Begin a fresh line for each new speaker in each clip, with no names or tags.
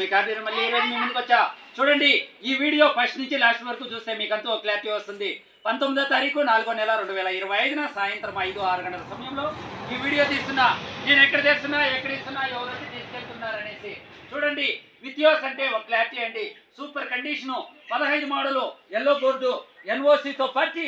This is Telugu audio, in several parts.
మీ మళ్ళీ మీ ముందుకు వచ్చా. చూడండి ఈ వీడియో ఫస్ట్ నుంచి లాస్ట్ వరకు చూస్తే మీకంతా ఒక క్లారిటీ వస్తుంది. పంతొమ్మిదో తారీఖు నాలుగో నెల రెండు వేల ఇరవై ఐదున సాయంత్రం ఐదు ఆరు గంటల సమయంలో ఈ వీడియో తీస్తున్నా. నేను ఎక్కడ తీస్తున్నా ఎక్కడ ఇస్తున్నా ఎవరైతే తీసుకెళ్తున్నారు అనేసి చూడండి విత్యోస్ అంటే ఒక క్లారిటీ అండి. సూపర్ కండిషను పదహైదు మోడలు ఎల్లో బోర్డు ఎన్ఓసితో పాటు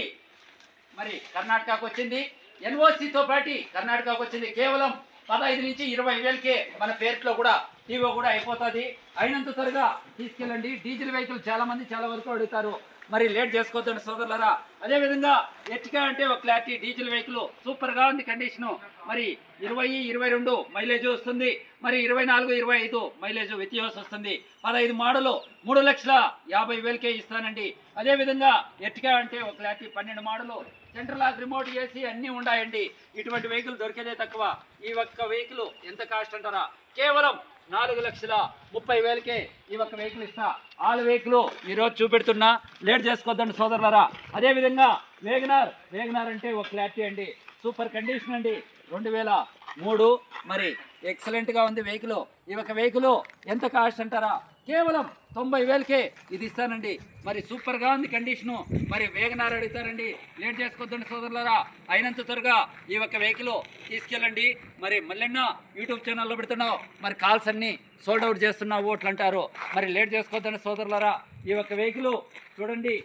మరి కర్ణాటకకు వచ్చింది. ఎన్ఓసితో పాటు కర్ణాటకకు వచ్చింది. కేవలం పదహైదు నుంచి ఇరవై వేలకే మన పేరులో కూడా ఇవో కూడా అయిపోతుంది. అయినంత త్వరగా తీసుకెళ్ళండి. డీజిల్ వెహికల్ చాలా మంది చాలా వరకు అడుగుతారు. మరి లేట్ చేసుకోవద్దండి సోదరులరా. అదేవిధంగా ఎర్టికా అంటే ఒక క్లారిటీ డీజిల్ వెహికల్ సూపర్గా ఉంది కండిషను మరి ఇరవై ఇరవై రెండు మైలేజ్ వస్తుంది. మరి ఇరవై నాలుగు ఇరవై ఐదు మైలేజ్ వ్యత్యాసం వస్తుంది. పదహైదు మోడలు మూడు లక్షల యాభై వేలకే ఇస్తానండి. అదేవిధంగా ఎర్టికా అంటే ఒక క్లారిటీ పన్నెండు మోడలు సెంట్రల్ లాక్ రిమోట్ చేసి అన్నీ ఉన్నాయండి ఇటువంటి వెహికల్ దొరికేదే తక్కువ. ఈ ఒక్క వెహికల్ ఎంత కాస్ట్ అంటారా? కేవలం నాలుగు లక్షల ముప్పై వేలకే ఈ ఒక్క వెహికల్ ఇస్తా. ఆల్ వెహికల్ ఈరోజు చూపెడుతున్నా. లేట్ చేసుకోవద్దండి సోదరులరా. అదేవిధంగా వేగనార్ వేగనార్ అంటే ఒక క్లారిటీ అండి. సూపర్ కండిషన్ అండి. రెండు వేల మూడు. మరి ఎక్సలెంట్గా ఉంది వెహికల్. ఈ ఒక వెహికల్ ఎంత కాస్ట్ అంటారా? కేవలం తొంభై వేలకే ఇది ఇస్తానండి. మరి సూపర్గా ఉంది కండిషను మరి వేగనారు అడుగుతారండి. లేట్ చేసుకోవద్దండి సోదరులరా. అయినంత త్వరగా ఈ ఒక్క వెహికల్ తీసుకెళ్ళండి. మరి మళ్ళెన్నో యూట్యూబ్ ఛానల్లో పెడుతున్నావు. మరి కాల్స్ అన్నీ సోల్డ్ అవుట్ చేస్తున్నావు ఓట్లు అంటారు. మరి లేట్ చేసుకోవద్దండి సోదరులరా. ఈ ఒక్క వెహికల్ చూడండి.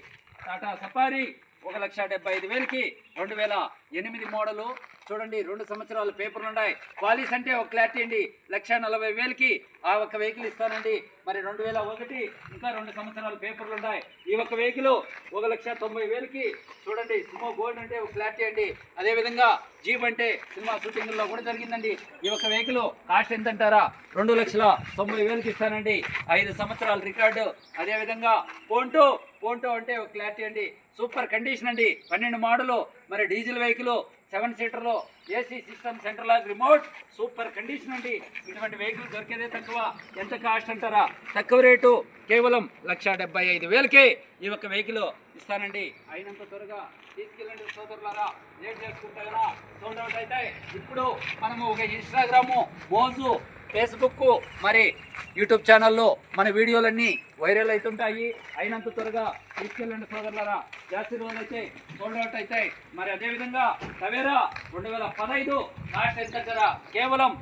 టాటా సఫారీ ఒక లక్ష డెబ్బై ఐదు వేలకి రెండు వేల ఎనిమిది మోడలు చూడండి రెండు సంవత్సరాల పేపర్లు ఉన్నాయి. క్వాలిస్ అంటే ఒక క్లారిటీ అండి. లక్ష నలభై వేలకి ఆ ఒక్క వెహికల్ ఇస్తానండి. మరి రెండు వేల ఒకటి ఇంకా రెండు సంవత్సరాలు పేపర్లు ఉన్నాయి. ఈ ఒక్క వెహికల్ ఒక లక్ష తొంభై వేలకి చూడండి సుమో గోల్డ్ అంటే ఒక క్లారిటీ అండి. అదేవిధంగా జీప్ అంటే సినిమా షూటింగ్లో కూడా జరిగిందండి. ఈ ఒక్క వెహికల్ కాస్ట్ ఎంత అంటారా రెండు లక్షల తొంభై వేలకి ఇస్తానండి. ఐదు సంవత్సరాల రికార్డు. అదేవిధంగా పోంటో పోంటో అంటే ఒక క్లారిటీ అండి. సూపర్ కండిషన్ అండి. పన్నెండు మోడలు. మరి diesel vehicle seven సీటర్లో AC system central lock remote super condition అండి. ఇటువంటి వెహికల్ దొరికేదే తక్కువ. ఎంత కాస్ట్ అంటారా? తక్కువ రేటు కేవలం లక్ష డెబ్బై ఐదు వేలకే ఈ ఒక్క వెహికల్ ఇస్తానండి. అయినంత త్వరగా తీసుకెళ్ళండి సోదరులారా. లేట్ చేసుకుంటారా సోల్డ్ అవుట్ అయితే ఇప్పుడు మనము ఒక ఇన్స్టాగ్రాము మోజు ఫేస్బుక్ మరి యూట్యూబ్ ఛానల్లో మన వీడియోలన్నీ వైరల్ అవుతుంటాయి. అయినంత త్వరగా తీసుకెళ్ళండి సోదరులారా. జాస్తి రోజులు అయితే సోల్డ్ అవుట్ అవుతాయి. మరి అదేవిధంగా తవేరా రెండు వేల పదహైదు కాస్ట్ ఎంత కేవలం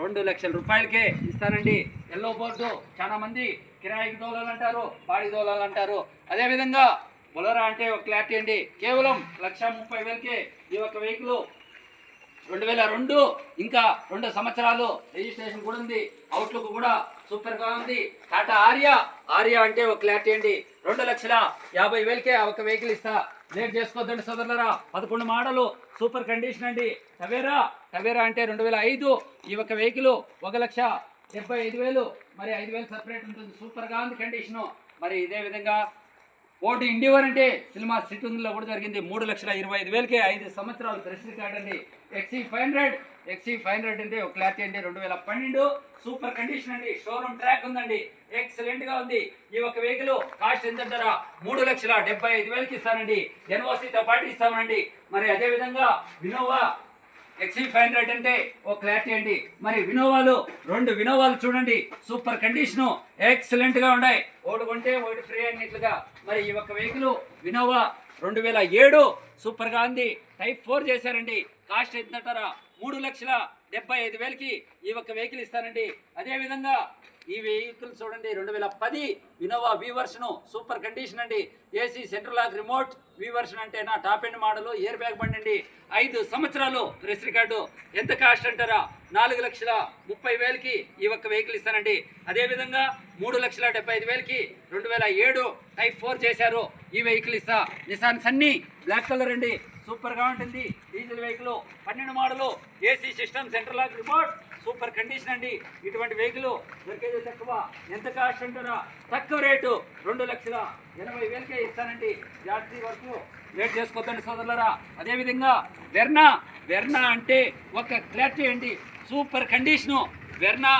రెండు లక్షల రూపాయలకే ఇస్తానండి. ఎల్లో బోర్డు చాలా మంది కిరాయికి దోలాలంటారు బాడీ దోలాలంటారు అదేవిధంగా బొలరా అంటే ఒక క్లారిటీ అండి. కేవలం లక్ష ముప్పై వేలకే ఈ ఒక వెహికల్ రెండు వేల రెండు ఇంకా రెండు సంవత్సరాలు రిజిస్ట్రేషన్ కూడా ఉంది. అవుట్లుక్ కూడా సూపర్గా ఉంది. టాటా ఆర్యా ఆర్యా అంటే ఒక క్లారిటీ అండి. రెండు లక్షల యాభై వేలకే ఒక వెహికల్ ఇస్తా. లేట్ చేసుకోవద్దండి సోదరులరా. పదకొండు మోడలు సూపర్ కండిషన్ అండి. టవేరా టవేరా అంటే రెండు వేల ఐదు ఈ ఒక వెహికల్ ఒక లక్ష డెబ్బై ఐదు వేలు మరి ఐదు వేలు సపరేట్ ఉంటుంది. సూపర్గా ఉంది కండిషను మరి ఇదే విధంగా ఓటు ఇండివర్ అంటే సినిమా సిట్టింగ్లో కూడా జరిగింది. మూడు లక్షల ఇరవై ఐదు వేలకే ఐదు సంవత్సరాలు ప్రెస్ రికార్డ్ అండి. ఎక్సీ ఫైవ్ హండ్రెడ్. ఎక్సీ ఫైవ్ హండ్రెడ్ అంటే ఒక క్లారిటీ అండి. రెండు వేల పన్నెండు సూపర్ కండిషన్ అండి. షోరూమ్ ట్రాక్ ఉందండి. ఎక్సలెంట్గా ఉంది. ఈ ఒక వెహికల్ కాస్ట్ ఎంత అంటారా? మూడు లక్షల డెబ్బై ఐదు వేలకి ఇస్తానండి. ఎన్ఓసీతో పాటు ఇస్తామండి. మరి అదే విధంగా వినోవా ఎక్సీ ఫైవ్ హండ్రెడ్ అంటే ఓ క్లారిటీ అండి. మరి వినోవాలు రెండు వినోవాలు చూడండి. సూపర్ కండిషను ఎక్సలెంట్గా ఉన్నాయి. ఒకటి కొంటే ఒకటి ఫ్రీ అన్నిట్లుగా. మరి ఈ ఒక్క వెహికల్ వినోవా రెండు వేల ఏడు సూపర్గా ఉంది. టైప్ ఫోర్ చేశారండి. కాస్ట్ ఎంత అంటారా మూడు లక్షల డెబ్బై ఐదు వేలకి ఈ ఒక్క వెహికల్ ఇస్తానండి. అదేవిధంగా ఈ వెహికల్ చూడండి రెండు వేల పది ఇన్నోవా వి సూపర్ కండిషన్ అండి. AC central lock remote V version అంటే నా top end model year bag బండి అండి. ఐదు సంవత్సరాలు ప్రెస్ రికార్డు. ఎంత కాస్ట్ అంటారా? నాలుగు లక్షల ముప్పై వేలకి ఈ ఒక్క వెహికల్ ఇస్తానండి. అదేవిధంగా మూడు లక్షల డెబ్బై ఐదు వేలకి రెండు వేల ఏడు టైప్ ఫోర్ చేశారు. ఈ వెహికల్ ఇస్తా. నిసాన్ సన్నీ బ్లాక్ కలర్ అండి. సూపర్గా ఉంటుంది. డీజిల్ వెహికల్ పన్నెండు model AC system central lock remote super condition అండి. ఇటువంటి వెహికల్ దొరికేది తక్కువ. ఎంత కాస్ట్ అంటారా? తక్కువ రేటు రెండు లక్షల ఎనభై వేలకే ఇస్తానండి. జాస్తి వరకు లేట్ చేసుకోవద్దండి సోదరులరా. అదేవిధంగా వెర్నా వెర్నా అంటే ఒక క్లారిటీ అండి సూపర్ కండిషను. వెర్నా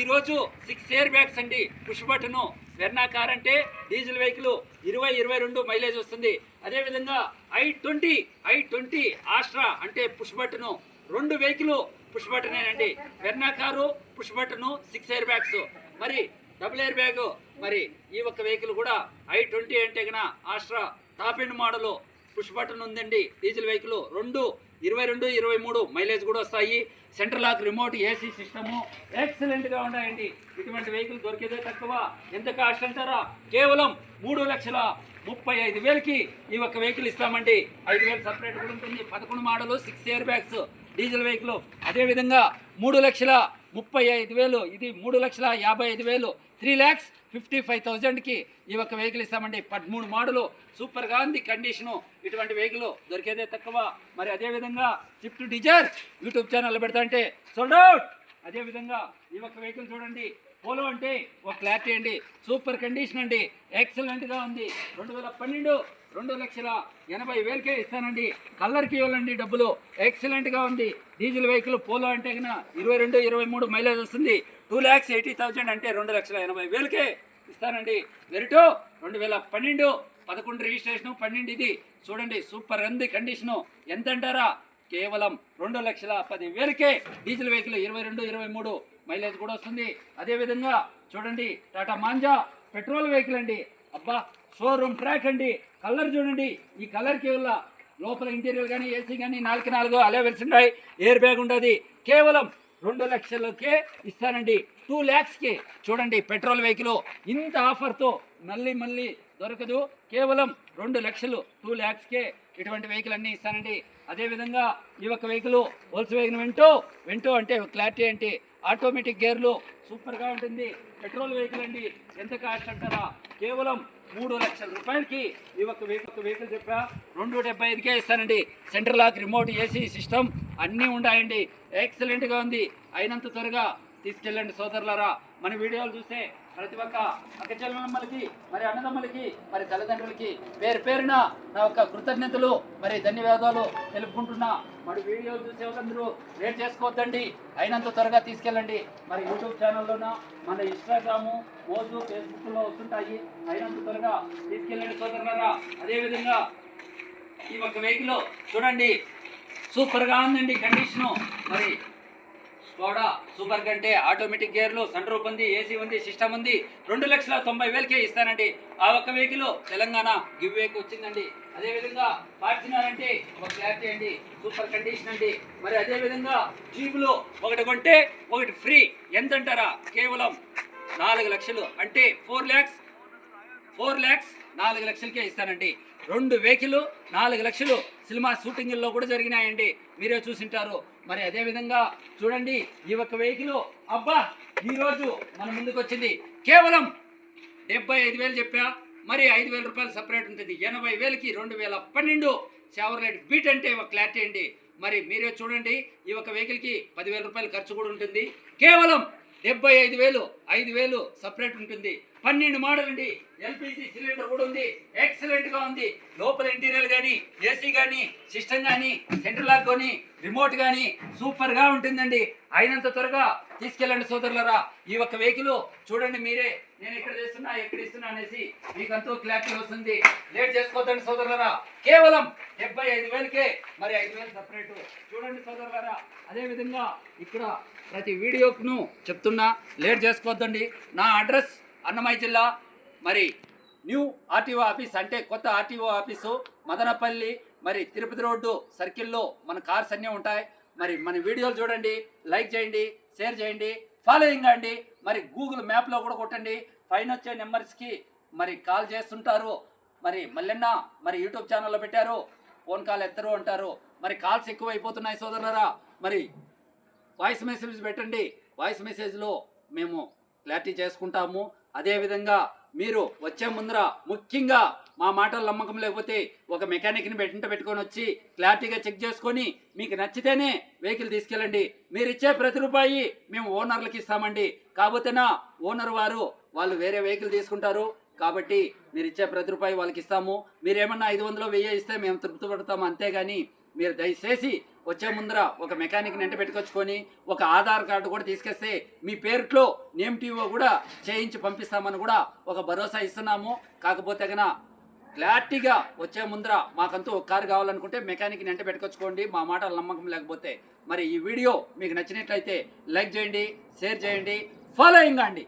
ఈరోజు సిక్స్ ఇయర్ బ్యాగ్స్ అండి. Push button. వెర్నా కార్ అంటే డీజిల్ వెహికల్ ఇరవై ఇరవై రెండు మైలేజ్ వస్తుంది. అదేవిధంగా i twenty I twenty Astra అంటే పుష్ బటను. రెండు vehicle push బటనేనండి. Verna car push button six airbags. మరి డబుల్ ఎయిర్ బ్యాగ్. మరి ఈ ఒక్క వెహికల్ కూడా ఐ ట్వంటీ అంటే కన్నా Astra top end model. Push button ఉందండి. డీజిల్ వెహికల్ రెండు ఇరవై రెండు ఇరవై మూడు మైలేజ్ కూడా వస్తాయి. Central lock remote AC system ఎక్సలెంట్గా ఉన్నాయండి. ఇటువంటి వెహికల్ దొరికేదే తక్కువ. ఎంత కాస్ట్ అంటారా? కేవలం మూడు లక్షల ముప్పై ఐదు వేలకి ఈ ఒక్క వెహికల్ ఇస్తామండి. ఐదు వేలు సపరేట్ కూడా ఉంటుంది. పదకొండు model six airbags diesel vehicle. అదేవిధంగా మూడు లక్షల ముప్పై ఐదు వేలు ఇది మూడు లక్షల యాభై ఐదు వేలు. త్రీ ల్యాక్స్ ఫిఫ్టీ ఫైవ్ థౌజండ్కి ఈ యొక్క వెహికల్ ఇస్తామండి. పదమూడు మోడలు సూపర్గా ఉంది కండిషను. ఇటువంటి వెహికల్ దొరికేదే తక్కువ. మరి అదేవిధంగా స్విఫ్ట్ డిజైర్ యూట్యూబ్ ఛానల్ పెడతా అంటే సోల్డ్ అవుట్ అదేవిధంగా ఈ యొక్క వెహికల్ చూడండి. పోలో అంటే ఒక క్లారిటీ అండి సూపర్ కండిషన్ అండి. ఎక్సలెంట్గా ఉంది. రెండు వేల పన్నెండు రెండు లక్షల ఎనభై వేలకే ఇస్తానండి. కలర్కి ఇవ్వాలండి డబ్బులు. ఎక్సలెంట్గా ఉంది. డీజిల్ వెహికల్ పోలో అంటే కన్నా ఇరవై రెండు ఇరవై మూడు మైలేజ్ వస్తుంది. టూ ల్యాక్స్ ఎయిటీ థౌజండ్ అంటే రెండు లక్షల ఎనభై వేలకే ఇస్తానండి. వెరిటో రెండు వేల పన్నెండు పదకొండు రిజిస్ట్రేషన్ పన్నెండు ఇది. చూడండి సూపర్ ఉంది కండిషను. ఎంత అంటారా కేవలం రెండు లక్షల పది వేలకే డీజిల్ వెహికల్ ఇరవై రెండు ఇరవై మూడు మైలేజ్ కూడా వస్తుంది. అదేవిధంగా చూడండి టాటా మాంజా పెట్రోల్ వెహికల్ అండి. అబ్బా షోరూమ్ ట్రాక్ అండి. కలర్ చూడండి ఈ కలర్ వల్ల లోపల ఇంటీరియర్ కానీ ఏసీ కానీ నాలుగు నాలుగు అలే ఉన్నాయి. ఎయిర్ బ్యాగ్ ఉండదు. కేవలం రెండు లక్షలకే ఇస్తానండి. టూ ల్యాక్స్కి చూడండి పెట్రోల్ వెహికల్ ఇంత ఆఫర్తో మళ్ళీ మళ్ళీ దొరకదు. కేవలం రెండు లక్షలు టూ ల్యాక్స్కే ఇటువంటి వెహికల్ అన్నీ ఇస్తానండి. అదేవిధంగా ఈ యొక్క వెహికల్ హోల్స్ వెహికల్ వింటూ వింటూ అంటే క్లారిటీ ఏంటి? ఆటోమేటిక్ గేర్లు సూపర్గా ఉంటుంది. పెట్రోల్ వెహికల్ అండి. ఎంత కాస్ట్ అంటారా? కేవలం మూడు లక్షల రూపాయలకి ఈ ఒక్క వెహికల్ వెహికల్ చెప్పా. రెండు డెబ్బై ఐదుకే ఇస్తానండి. Centre lock remote AC system అన్నీ ఉన్నాయండి ఎక్సలెంట్గా ఉంది. అయినంత త్వరగా తీసుకెళ్ళండి సోదరులారా. మన వీడియోలు చూస్తే ప్రతి ఒక్క అక్కచెల్లమ్మలకి మరి అన్నదమ్మలకి మరి తల్లిదండ్రులకి పేరు పేరున నా యొక్క కృతజ్ఞతలు మరి ధన్యవాదాలు తెలుపుకుంటున్నా. మరి వీడియోలు చూసే వాళ్ళందరూ లేట్ చేసుకోవద్దండి. అయినంత త్వరగా తీసుకెళ్ళండి. మరి యూట్యూబ్ ఛానల్లోన మన ఇన్స్టాగ్రాము మోజు ఫేస్బుక్లో వస్తుంటాయి. అయినంత త్వరగా తీసుకెళ్ళండి సోదరులారా. అదేవిధంగా ఈ ఒక్క వెహికల్ చూడండి. సూపర్గా ఉందండి కండిషను మరి స్కోడా సూపర్ కంటే ఆటోమేటిక్ గేర్లు సన్ రూప్ ఉంది ఏసీ ఉంది సిస్టమ్ ఉంది. రెండు లక్షల తొంభై వేలకే ఇస్తానండి. ఆ ఒక్క వెహికల్ తెలంగాణ గివ్ వేకి వచ్చిందండి. అదేవిధంగా ఫార్చునర్ అంటే ఒక క్లారిటీ అండి. సూపర్ కండిషన్ అండి. మరి అదేవిధంగా జీపులు ఒకటి కొంటే ఒకటి ఫ్రీ. ఎంత అంటారా కేవలం నాలుగు లక్షలు. అంటే ఫోర్ ల్యాక్స్ ఫోర్ ల్యాక్స్ నాలుగు లక్షలకే ఇస్తానండి. రెండు వెహికల్ నాలుగు లక్షలు సినిమా షూటింగ్ల్లో కూడా జరిగినాయండి. మీరే చూసింటారు. మరి అదే విధంగా చూడండి ఈ ఒక్క వెహికల్ అబ్బా ఈరోజు మన ముందుకు వచ్చింది. కేవలం డెబ్బై ఐదు వేలు చెప్పా. మరి ఐదు వేల రూపాయలు సపరేట్ ఉంటుంది. ఎనభై వేలకి రెండు వేల పన్నెండు షవర్లైట్ బీట్ అంటే ఒక క్లారిటీ అండి. మరి మీరే చూడండి ఈ ఒక వెహికల్కి పదివేల రూపాయలు ఖర్చు కూడా ఉంటుంది. కేవలం డెబ్బై ఐదు వేలు ఐదు వేలు సపరేట్ ఉంటుంది. పన్నెండు మోడల్ అండి. ఎల్పిజి సిలిండర్ కూడా ఉంది. ఎక్సలెంట్గా ఉంది. లోపల ఇంటీరియర్ కానీ ఏసీ కానీ సిస్టమ్ కానీ సెంట్రల్ లాక్ కానీ రిమోట్ కానీ సూపర్గా ఉంటుందండి. అయినంత త్వరగా తీసుకెళ్ళండి సోదరులరా. ఈ ఒక్క వెహికల్ చూడండి మీరే. నేను ఎక్కడ చేస్తున్నా ఎక్కడ ఇస్తున్నా అనేసి మీకు అంతా క్లారిటీ వస్తుంది. లేట్ చేసుకోవద్దండి సోదరులరా. కేవలం డెబ్బై ఐదు వేలకే మరి ఐదు వేలు సపరేట్ చూడండి సోదరులరా. అదేవిధంగా ఇక్కడ ప్రతి వీడియోకును చెప్తున్నా లేట్ చేసుకోవద్దండి. నా అడ్రస్ అన్నమయ్య జిల్లా మరి న్యూ ఆర్టీఓ ఆఫీస్ అంటే కొత్త ఆర్టీఓ ఆఫీసు మదనపల్లి మరి తిరుపతి రోడ్డు సర్కిల్లో మన కార్స్ అన్నీ ఉంటాయి. మరి మన వీడియోలు చూడండి లైక్ చేయండి షేర్ చేయండి ఫాలోయింగ్ అండి. మరి గూగుల్ మ్యాప్లో కూడా కొట్టండి. పైన వచ్చే నెంబర్స్కి మరి కాల్ చేస్తుంటారు. మరి మల్లెన్న మరి యూట్యూబ్ ఛానల్లో పెట్టారు. ఫోన్ కాల్ ఎత్తరు అంటారు. మరి కాల్స్ ఎక్కువ అయిపోతున్నాయి సోదరులరా. మరి వాయిస్ మెసేజ్ పెట్టండి. వాయిస్ మెసేజ్లో మేము క్లారిటీ చేసుకుంటాము. అదేవిధంగా మీరు వచ్చే ముందర ముఖ్యంగా మా మాటలు నమ్మకం లేకపోతే ఒక మెకానిక్ని పెట్టింట పెట్టుకొని వచ్చి క్లారిటీగా చెక్ చేసుకొని మీకు నచ్చితేనే వెహికల్ తీసుకెళ్ళండి. మీరు ఇచ్చే ప్రతి రూపాయి మేము ఓనర్లకి ఇస్తామండి. కాబోతేనా ఓనర్ వారు వాళ్ళు వేరే వెహికల్ తీసుకుంటారు. కాబట్టి మీరు ఇచ్చే ప్రతి రూపాయి వాళ్ళకి ఇస్తాము. మీరేమన్నా ఐదు వందలు వెయ్యి ఇస్తే మేము తృప్తి పడతాము. అంతేగాని మీరు దయచేసి వచ్చే ముందర ఒక మెకానిక్ వెంట పెట్టుకొచ్చుకొని ఒక ఆధార్ కార్డు కూడా తీసుకొస్తే మీ పేరులో నేమ్ టీవో కూడా చేయించి పంపిస్తామని కూడా ఒక భరోసా ఇస్తున్నాము. కాకపోతే కనుక క్లారిటీగా వచ్చే ముందర మాకంతూ ఒక కారు కావాలనుకుంటే మెకానిక్ వెంట పెట్టుకొచ్చుకోండి. మా మాటలు నమ్మకం లేకపోతే. మరి ఈ వీడియో మీకు నచ్చినట్లయితే లైక్ చేయండి షేర్ చేయండి ఫాలోయింగ్ అండి